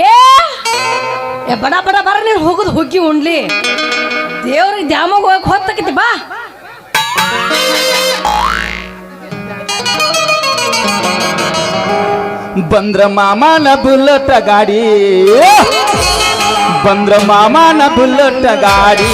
ಏ ಏ ಬಡ ಬಡ ಬರ ನೀನು ಹೋಗುದು ಹುಗ್ಗಿ ಉಣ್ಲಿ ದೇವ್ರಿಗೆ ದ್ಯಾಮಗ್ ಹೋಗಕ್ ಹೊತ್ತಕೈತಿ ಬಾ ಬಂದ್ರ ಮಾಮನ ಬುಲ್ಲಟ ಗಾಡಿ ಬಂದ್ರ ಮಾಮನ ಬುಲ್ಲಟ ಗಾಡಿ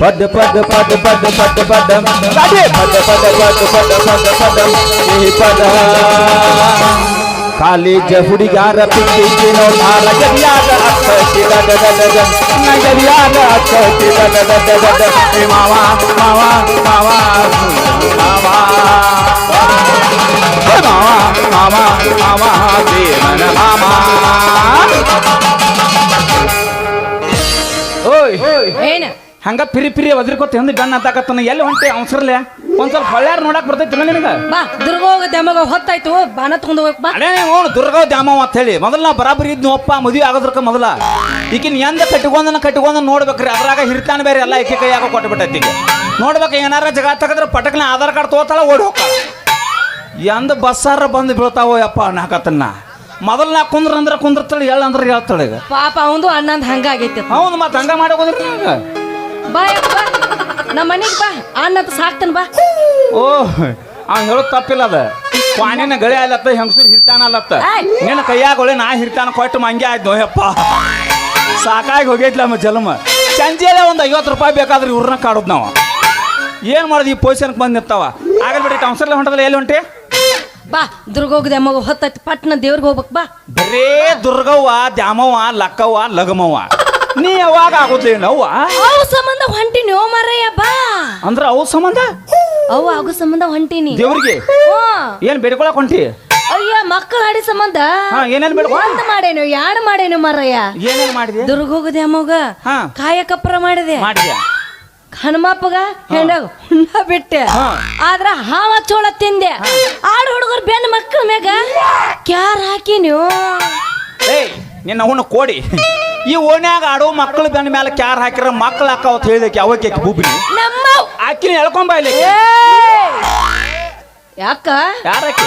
ಪದ ಪದ ಪದ ಪದ ಪದ ಪದ ಗಾಡಿ ಪದ ಪದ ಪದ ಪದ ಪದ ಪದ ಈ ಪದ ಕಾಲೇಜ ಹುಡುಗಾರ ಪಿಕ್ಕಿಗೆ ನೋಡಾರ ಗರಿಯಾದ ಅಕ್ಕ ನಗರಿಯಾದ ಅಕ್ಕಿ ಮಾವ ಮಾವ ಮಾವ ಮಾವ. ಮಾಮ ಮಾಮ ದೇವನ ಮಾಮ ಓಯ್. ಏನ? ಹಂಗ ಪಿರಿ ಪಿರಿ ಒದ್ರಿಕೊತ ಹಿಂದೆ ಬೆನ್ನ ಹತ್ತಾಕತ್ತನ ಎಲ್ಲಿ ಹೊಂಟೆ ಅವಸರ್ಲೆ ಒಂದ್ ಸ್ವಲ್ಪ ಹೊಳ್ಯಾರ ನೋಡಕ್ ಬರ್ತೈತಿ ನಿನಗ? ಬಾ ದುರ್ಗ ಹೋಗ ದ್ಯಾಮಗ ಹೊತ್ತಾಯ್ತು ಬಾನ ತಗೊಂಡ್ ಹೋಗಕ್ ಬಾ ಅಡೇ ನೋಡು ದುರ್ಗಾವ್ ದ್ಯಾಮವ್ ಅಂತ ಹೇಳಿ. ಮೊದಲ ನಾ ಬರಾಬರಿ ಇದ್ನು ಅಪ್ಪ ಮದುವೆ ಆಗೋದ್ರಕ ಮೊದಲ. ಈಕಿನ ಎಂದ ಕಟ್ಟಿಕೊಂಡನ ಕಟ್ಟಿಕೊಂಡ ನೋಡ್ಬೇಕ್ರಿ ಅದ್ರಾಗ ಹಿರ್ತಾನ ಬೇರೆ ಎಲ್ಲ ಏಕೆ ಕೈಯಾಗ ಕೊಟ್ಬಿಟ್ಟೈತಿ ನೋಡ್ಬೇಕು ಏನಾರ ಜಗ ತೆಗದ್ರ ಪಟಕ್ನ ಆಧಾರ್ ಕಾರ್ಡ್ ತೋತಾಳ ಓಡಿ ಹೋಗ್ತಾಳ. ಎಂದ ಬಸ್ಸಾರ ಬಂದು ಬೀಳ್ತಾವೋ ಯಪ್ಪ ನಾಕತ್ತನ್ನ ಮೊದಲ ನಾ ಕುಂದ್ರ ಅಂದ್ರೆ ಕುಂದ್ರತಾಳೆ ಹೇಳ ಅಂದ್ರೆ ಹೇಳ್ತಾಳೆ ಈಗ. ಪಾಪ ಅವಂದು ಅಣ್ಣಂದ್ ಹಂಗಾಗೈತಿ ಹೌದು ಮತ್ತೆ ಹಂಗ ಮಾಡೋದ್ರಿ ಬಾ ಯಪ್ಪ, ಬಾ ನಮ್ಮ ಮನೆಗೆ ಬಾ. ಅಣ್ಣಂತ ಸಾಕ್ತಾನ ಬಾ. ಓ ಅವ್ನು ಹೇಳೋದು ತಪ್ಪಿಲ್ಲ ಅದ. ಕ್ವಾಣಿನ ಗಳಿ ಅಲ್ಲತ್ತ ಹೆಂಗಸರು ಹಿರ್ತಾನ ಅಲ್ಲತ್ತ! ನಿನ್ನ ಕೈಯಾಗ ಒಳ್ಳೆ ನಾ ಹಿರ್ತಾನ ಕೊಟ್ಟು ಮಂಗೆ ಆಯ್ತು ಯಪ್ಪ. ಸಾಕಾಗಿ ಹೋಗೈತ್ಲ ನಮ್ಮ ಜನ್ಮ ಸಂಜೆಲೆ ಒಂದು ಐವತ್ತು ರೂಪಾಯಿ ಬೇಕಾದ್ರೆ ಇವ್ರನ್ನ ಕಾಡೋದು ನಾವು. ಏನು ಮಾಡೋದು ಈ ಪೊಸಿಷನ್ಗೆ ಬಂದು ನಿಂತಾವ? ಆಗಲ್ ಬಿಡಿ ಟೌನ್ಸರ್ಲೆ ಹೊಂಟದಲ್ಲ ಎಲ್ಲಿ ಹೊಂಟಿ? ಬಾ ದುರ್ಗ ಹೋಗ ದ್ಯಾಮಗ ಹೊತ್ತಾಯ್ತು ಪಟ್ನ ದೇವ್ರಿಗೆ ಹೋಗ್ಬೇಕು ಬಾ. ಬರೇ ದುರ್ಗವ್ವ ದ್ಯಾಮವ್ವ ಲಕ್ಕವ್ವ ಲಗಮವ್ವ. ನೀ ಯಾವಾಗ ಆಗೋದೇನವ್ವ ಅವು ಸಂಬಂಧ ಹೊಂಟಿನಿ ಓ ಮರಯ್ಯ ಬಾ. ಅಂದ್ರ ಅವು ಸಂಬಂಧ? ಅವು ಆಗೋ ಸಂಬಂಧ ಹೊಂಟಿನಿ. ದೇವ್ರಿಗೆ? ಏನ್ ಬೇಡ್ಕೊಳಕ್ ಹೊಂಟಿ? ಅಯ್ಯ ಮಕ್ಕಳ ಹಾಡಿ ಸಂಬಂಧ? ಹಾ ಏನೇನು ಬೇಡ್ಕೊ? ಒಂದ್ ಮಾಡೇನು ಯಾಡ್ ಮಾಡೇನು ಮರಯ್ಯ? ಏನೇನ್ ಮಾಡಿದೆ? ದುರ್ಗ ಹೋಗ ಅಮ್ಮಗ ಹಾ. ಕಾಯ ಕಪ್ಪರ ಮಾಡಿದೆ. ಮಾಡಿದ್ಯಾ? ಹನುಮಪ್ಪಗ ಹೆಣ್ಣಾಗ ಹುಣ್ಣ ಬಿಟ್ಟೆ. ಹಾ. ಆದ್ರ ಹಾವ ಚೋಳ ತಿಂದೆ. ಆಡು ಹುಡುಗರು ಬೆನ್ನ ಮಕ್ಕಳ ಮ್ಯಾಗ. ಕ್ಯಾರ್ ಹಾಕಿ ನೀವು ಏಯ್ ನಿನ್ನ ಅವನು ಕೋಡಿ. ಈ ಓಣ್ಯಾಗ ಆಡೋ ಮಕ್ಕಳು ಬೆನ್ನ ಮೇಲೆ ಕ್ಯಾರ್ ಹಾಕಿರ ಮಕ್ಕಳು ಹಾಕಾವ ಅಂತ ಹೇಳಿದಕ್ಕೆ ಅವಕ್ಕೆ ನಮ್ಮ ಆಕಿನ ಎಳ್ಕೊಂಬ ಇಲ್ಲಿ ಯಾಕ? ಯಾರಕ್ಕೆ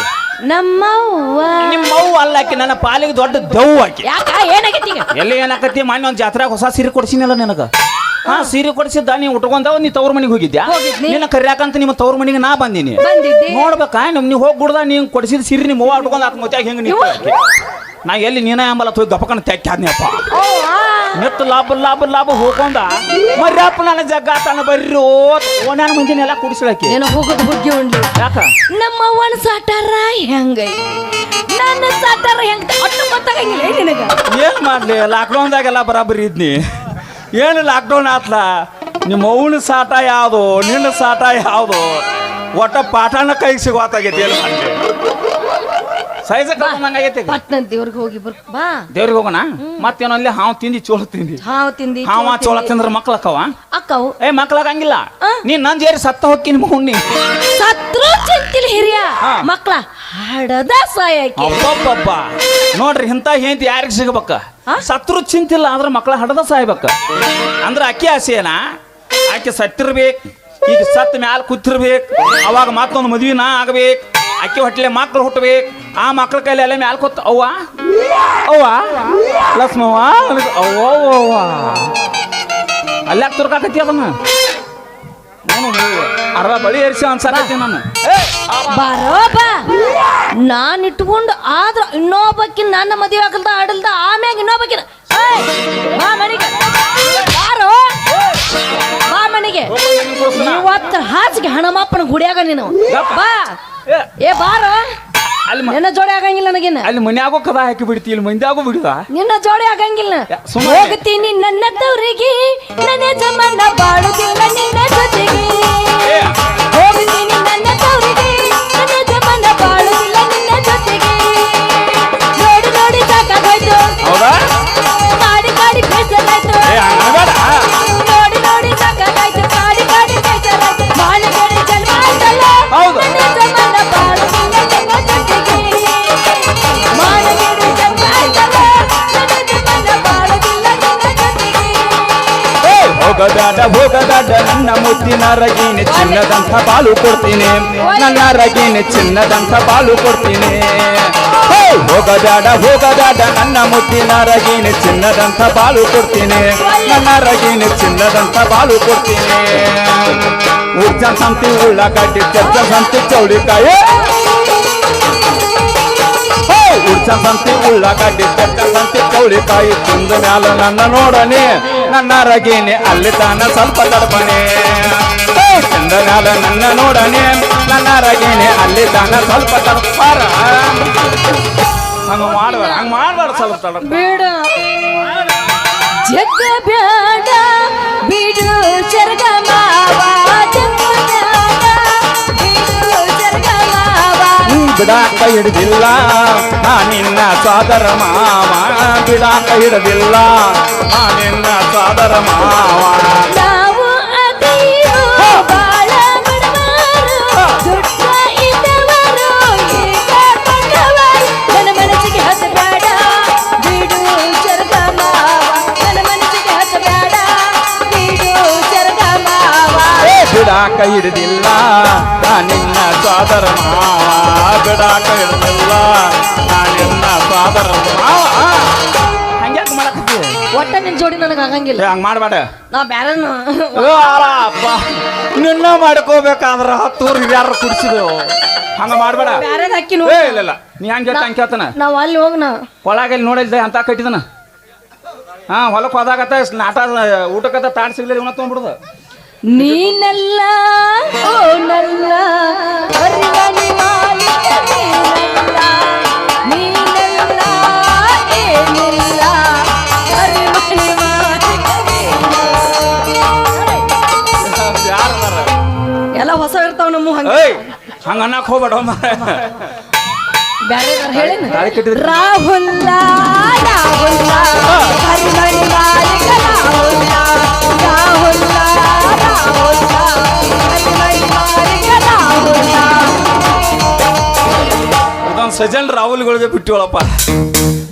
ನಮ್ಮವ್ವ. ನಿಮ್ಮ ಅವ್ವ ಅಲ್ಲ ಆಕಿ ನನ್ನ ಪಾಲಿಗೆ ದೊಡ್ಡ ದೆವ್ವ ಆಕಿ. ಯಾಕ? ಏನಾಗೈತಿ ಈಗ? ಎಲ್ಲಿ ಏನಾಕತಿ ಮೊನ್ನೆ ಒಂದು ಜಾತ್ರೆಗೆ ಹೊಸ ಸೀರೆ ಕೊಡ್ಸಿನಲ್ಲ ನಿನಗ? ಹಾ. ಸೀರೆ ಕೊಡಿಸಿದ್ದ ನೀ ಉಟ್ಕೊಂಡವ ನೀ ತವ್ರ ಮನೆಗೆ ಹೋಗಿದ್ಯಾ? ಹೋಗಿದ್ನಿ. ನಿನ್ನ ಕರ್ಯಾಕಂತ ನಿಮ್ಮ ತವ್ರ ಮನೆಗೆ ನಾ ಬಂದಿನಿ. ಬಂದಿದ್ದೆ. ನೋಡ್ಬೇಕಾ ನಮ್ ನೀವು ಹೋಗಿ ಗುಡ್ದ ನೀ ಕೊಡಿಸಿದ ಸೀರೆ ನಿಮ್ಮ ಅವ್ವ ಉಟ್ಕೊಂಡ್ ಆತ್ ಹೆಂಗ್ ಹೆಂಗ ನೀವು ನಾ ಎಲ್ಲಿ ನೀನ ಎಂಬಲ್ಲ ಹೋಗಿ ಗಪಕನ ತೆಕ್ಕಾದ್ನಪ್ಪ. ನೆತ್ತು ಲಾಭ ಲಾಭ ಲಾಭ ಹೋಗೊಂದ ಮರ್ಯಪ್ಪ ನನ್ನ ಜಗ್ಗ ತನ್ನ ಬರ್ರಿ. ಓನ್ಯಾನ ಮುಂದಿನ ಎಲ್ಲ ಕುಡಿಸ್ಲಕ್ಕೆ. ಏನೋ ಹೋಗೋದು ಬುದ್ಧಿ ಉಂಡು. ಯಾಕ? ನಮ್ಮವ್ವನ ಸಾಟಾರ ಹೆಂಗ? ನನ್ನ ಸಾಟಾರ ಹೆಂಗ? ಗೊತ್ತಾಗಂಗಿಲ್ಲ ಏನ್ ನಿನಗ? ಏನ್ ಮಾಡ್ಲಿ? ಲಾಕ್ಡೌನ್ದಾಗೆಲ್ಲ ಬರಾಬರಿ ಇದ್ನಿ. ಏನು ಲಾಕ್ಡೌನ್ ಆತ್ಲ? ನಿಮ್ಮ ಅವನ ಸಾಟ ಯಾವುದು? ನಿನ್ನ ಸಾಟ ಯಾವುದು? ಒಟ್ಟ ಪಾಠನ ಕೈಗೆ ಸಿಗೋತಾಗೈತಿ ಏನು ಮಾಡ್ಲಿ? ಸೈಜ್ ಕಳ್ಕೊಂಡಂಗಾಗೈತಿ ಈಗ. ಪಟ್ನ ದೇವ್ರಿಗೆ ಹೋಗಿ ಬರ್ ಬಾ. ದೇವ್ರಿಗೆ ಹೋಗೋಣ? ಮತ್ತೇನೋ ಅಲ್ಲಿ ಹಾವು ತಿಂದಿ ಚೋಳ ತಿಂದಿ? ಹಾವು ತಿಂದಿ ಹಾವ ಚೋಳ ತಿಂದ್ರ ಮಕ್ಳು ಅಕ್ಕವ? ಅಕ್ಕವು. ಏ ಮಕ್ಳಾಗಂಗಿಲ್ಲ ಆಗಂಗಿಲ್ಲ. ನೀ ನನ್ ಜೇರಿ ಸತ್ತ ಹೋಗ್ತೀನಿ ಮೌನಿ ಸತ್ರು ಚಿಂತಿಲ್ ಹಿರಿಯ. ಹಾ. ಮಕ್ಳ ಹಡದ ಸಾಯಕ್ಕೆ. ಅಬ್ಬಬ್ಬಬ್ಬ. ನೋಡ್ರಿ ಇಂಥ ಹೆಂಡತಿ ಯಾರಿಗೆ ಸಿಗಬೇಕ? ಆ? ಸತ್ರು ಚಿಂತಿಲ್ಲ ಆದ್ರೆ ಮಕ್ಕಳ ಹಡದ ಸಾಯ್ಬೇಕ. ಅಂದ್ರೆ ಅಕ್ಕಿ ಆಸೆನಾ ಆಕೆ ಸತ್ತಿರ್ಬೇಕು ಈಗ ಸತ್ತ ಮ್ಯಾಲ ಕೂತಿರ್ಬೇಕು ಅವಾಗ ಮತ್ತೊಂದು ಮದ್ವಿನ ನಾ ಆಗ್ಬೇಕು. ಅಕ್ಕಿ ಹೊಟ್ಟಲೆ ಮಕ್ಳು ಹುಟ್ಟಬೇಕು ಆ ಮಕ್ಳ ಕೈಲಿ ಎಲ್ಲ ಮ್ಯಾಲ ಕೂತ್ ಅವ್ವ? ಅವ್ವ? ಲಕ್ಷ್ಮವ್ವ? ಅವ್ವ ಅವ್ವ ತುರ್ಕಾಕತಿ ಅದನ್ನ? ನಾನು ಅರ್ಧ ಬಳಿ ಏರಿಸಿ ಅನ್ಸಾಕತ್ತಿ ನಾನು. ಏ, ಅವ. ಬಾರೋ ಬಾ ನಾನ್ ಇಟ್ಕೊಂಡು ಆದ್ರ ಇನ್ನೊಬ್ಬಕ್ಕಿ ನನ್ನ ಮದುವೆ ಆಗಲ್ದ ಆಡಲ್ದ ಆಮ್ಯಾಗ ಇನ್ನೊಬ್ಬಕ್ಕಿನ ಏಯ್, ಬಾ ಮನೆಗೆ. ಬಾರೋ. ಬಾ ಮನೆಗೆ. ಇವತ್ತು ಹಾಸಿಗೆ ಹಣಮಪ್ಪನ ಗುಡಿಯಾಗ ನೀನು. ಬಾ. ಅಲ್ಲಿ ನಿನ್ನ ಜೋಡಿ ಆಗಂಗಿಲ್ಲ ನನಗಿನ್ನ. ಅಲ್ಲಿ ಮನ್ಯಾಗೋ ಕದ ಹಾಕಿ ಬಿಡ್ತಿ ಇಲ್ಲಿ ಮಂದ್ಯಾಗೋ ಬಿಡುದ? ನಿನ್ನ ಜೋಡಿ ಆಗಂಗಿಲ್ಲ. ಸುಮ್ಮನೆ. ಹೋಗ್ತೀನಿ ನನ್ನ ತವರಿಗೆ ನನ್ನ ಜಮನ ಬಾಳುದಿಲ್ಲ ನಿನ್ನ ಜೊತೆಗೆ. ಹೋಗ್ತೀನಿ ನನ್ನ ಹೋಗದಾಡ ಹೋಗದಾಡ ನನ್ನ ಮುದ್ದಿನ ರಗೀನಿ ಚಿನ್ನದಂಥ ಬಾಳು ಕೊಡ್ತೀನಿ. ನನ್ನ ರಗೀನಿ ಚಿನ್ನದಂಥ ಬಾಳು ಕೊಡ್ತೀನಿ. ಹೇ, ಹೋಗಬೇಡ ಹೋಗಬೇಡ ನನ್ನ ಮುತ್ತಿನ ರಗೀನಿ ಚಿನ್ನದಂತ ಬಾಳು ಕೊಡ್ತೀನಿ. ನನ್ನ ರಗೀನಿ ಚಿನ್ನದಂತ ಬಾಳು ಕೊಡ್ತೀನಿ. ಉಜ್ಜ ಸಂತಿ ಉಳ್ಳಾಗಡ್ಡಿ ಚೆಚ್ಚ ಸಂತಿ ಚೌಳಿಕಾಯಿ. ಉಡ್ಸ ಸಂತಿ ಉಳ್ಳಾಗಡ್ಡಿ ಚೆಚ್ಚ ಸಂತಿ ಚೌಳಿಕಾಯಿ. ತಿಂದ ಮ್ಯಾಲ ನನ್ನ ನೋಡನಿ ನನ್ನ ರಗೀನಿ ಅಲ್ಲಿ ತಾನ ಸ್ವಲ್ಪ ತಡಪನೆ ಚಂದನಾದ ನನ್ನ ನೋಡನೆ. ನನ್ನ ರಗೀನಿ ಅಲ್ಲಿ ತಾನ ಸ್ವಲ್ಪ ತಡಪಾರ ಹಂಗ ಮಾಡ್ಬೇಡ ಹಂಗ ಮಾಡ್ಬೇಡ ಸ್ವಲ್ಪ ತಡಪ ಬೇಡ. ಜಗ ಬೇಡ ಬಿಡು, ಚರ್ಗ ಬಿಡಾಕ ಹಿಡಿದಿಲ್ಲ ನಾ ನಿನ್ನ ಸಾದರ ಮಾವ ಬಿಡಾಕ ಹಿಡಿದಿಲ್ಲ ನಾ ನಿನ್ನ ಸಾದರ ಮಾವ ನಾವು ಅದಿಯೋ ಬಾಳ ಬಿಡಾಕ ಹಿಡಿದಿಲ್ಲ. ನಾ ನಿನ್ನ ಸಾದರ ಮಾವ ಬಿಡಾಕ ಹಿಡಿದಿಲ್ಲ. ನಾ ನಿನ್ನ ಸಾದರ ಮಾವ ಹಂಗ್ಯಾಕ್ ಮಾಡಕತ್ತಿ? ಒಟ್ಟ ನಿನ್ ಜೋಡಿ ನನಗೆ ಆಗಂಗಿಲ್ಲ. ಹಂಗ್ ಮಾಡ್ಬೇಡ. ನಾ ಬ್ಯಾರನು ಅಪ್ಪ ನಿನ್ನ ಮಾಡ್ಕೋಬೇಕಾದ್ರ ಹತ್ತೂರು ಯಾರು ಕುಡಿಸಿದ್ರು ಹಂಗ ಮಾಡ್ಬೇಡ. ಬ್ಯಾರದ ಹಾಕಿನು ಏ ಇಲ್ಲ ಇಲ್ಲ. ನೀ ಹಂಗೆ ಹೇಳ್ತಾ ಹಂಗೆ ಕೇಳ್ತಾನ ನಾವ್ ಅಲ್ಲಿ ಹೋಗ್ನ. ಒಳಗಲ್ಲಿ ನೋಡಿಲ್ದೆ ಅಂತ ಕಟ್ಟಿದನ. ಹಾ ಹೊಲಕ್ಕೆ ಹೋದಾಗತ್ತ ನಾಟ ಊಟಕ್ಕತ್ತ ತಾಟ್ ಸಿಗ್ಲಿಲ್ಲ ಇವನ ತೊಗೊಂಡ್ಬಿಡುದು. ನೀನಲ್ಲ ಓ ನಲ್ಲ ಅರಿವನಿ ಮಾಲಿಕ ನೀನಲ್ಲ ನೀನಲ್ಲ ಏನಿಲ್ಲ ಅರಿವನಿ ಮಾಲಿಕ ಯಾರದಾರ ಎಲ್ಲ ಹೊಸ ಇರ್ತಾವ ನಮ್ಮ ಹಂಗ. ಹಂಗ ಅನ್ನಕ್ ಹೋಗ್ಬೇಡ. ಬ್ಯಾರೆ ಕಟ್ಟಿದ್ರಿ. ರಾಹುಲ್ಲ ರಾಹುಲ್ಲ ರಾಹುಲ್ಲ ರಾಹುಲ್ಲ. ಸಜಲ್ ರಾಹುಲ್ಗಳಿಗೆ ಬಿಟ್ಟಿವಳಪ್ಪ.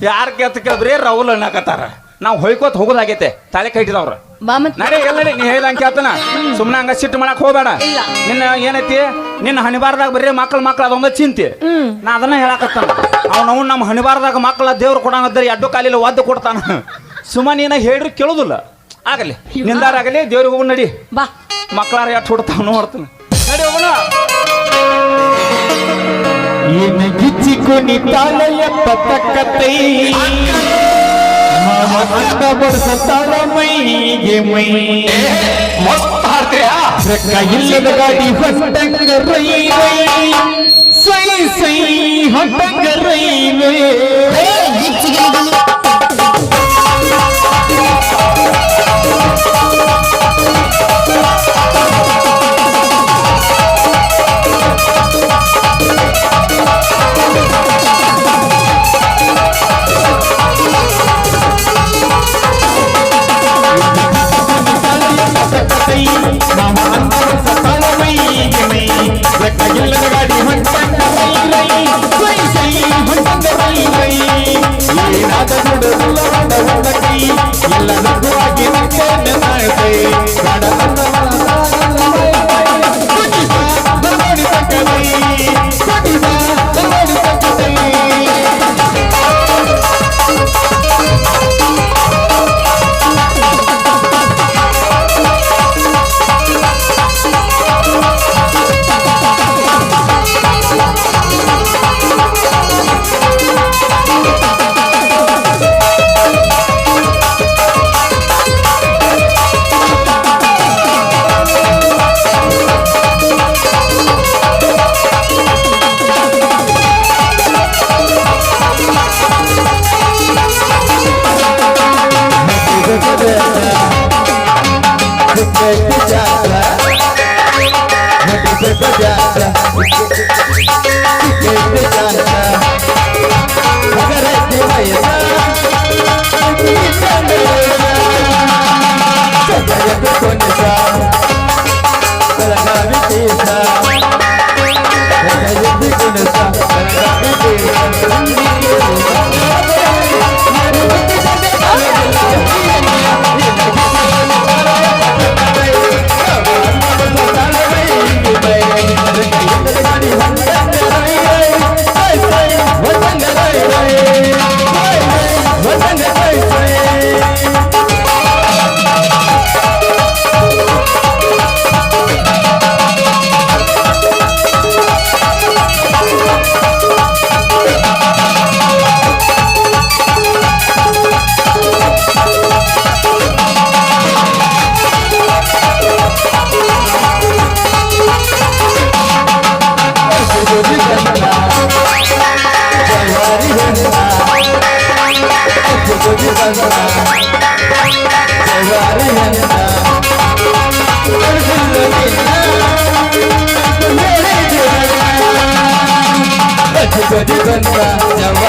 ಯಾರ ಕೆತ್ತ ಕೇಳಿದ್ರೆ ರಾಹುಲ್ ಅನ್ನಕತ್ತಾರ. ನಾವು ಹೊಯ್ಕೋತ್ ಹೋಗೋದಾಗೈತೆ ತಾಳೆ ಕೈಟಿದವ್ರ ನಾನೇ ಎಲ್ಲ ನೀ ಹೇಳ್ದಂಗೆ ಕೇಳ್ತಾನ. ಸುಮ್ಮನೆ ಹಂಗ ಸಿಟ್ಟು ಮಾಡಕ್ ಹೋಗ್ಬೇಡ. ನಿನ್ನ ಏನೈತಿ? ನಿನ್ನ ಹಣಿಬಾರ್ದಾಗ ಬರೀ ಮಕ್ಳು ಮಕ್ಳು ಅದೊಂದ ಚಿಂತೆ. ನಾ ಅದನ್ನ ಹೇಳಕತ್ತಾನ. ಅವ್ನ ಅವ್ನು ನಮ್ಮ ಹಣಿಬಾರ್ದಾಗ ಮಕ್ಕಳ ದೇವ್ರು ಕೊಡಂಗದ್ರೆ ಎಡ್ಡು ಕಾಲಿಲ್ಲ ಒದ್ದು ಕೊಡ್ತಾನ. ಸುಮ್ಮನೆ ಏನ ಹೇಳ್ರಿ ಕೇಳೋದಿಲ್ಲ. ಆಗಲಿ. ನಿಂದಾರಾಗಲಿ ದೇವ್ರಿಗೆ ಹೋಗಿ ನಡಿ. ಬಾ. ಮಕ್ಕಳಾರ ಎಷ್ಟು ಹುಡ್ತಾವ ನೋಡ್ತಾನೆ ನಡಿ ಹೋಗೋಣ. ಏನು ಗಿಚ್ಚಿಕೊನಿ ತಾಳೆಯಪ್ಪ ತಕ್ಕತ್ತೈ ಮಾವ ಅಂದ ಬಡ್ಸ ತಾಳ ಮೈಗೆ ಮೈ. ಮಸ್ತ್ ಹಾಡ್ತೀಯಾ? ರೊಕ್ಕ ಇಲ್ಲದ ಗಾಡಿ ಹೊಟ್ಟಂಗ ರೈ ರೈ ಸೈ ಸೈ ಹೊಟ್ಟಂಗ ರೈ Jaja, Jaja, Jaja. ಮದಿ ಬಂದ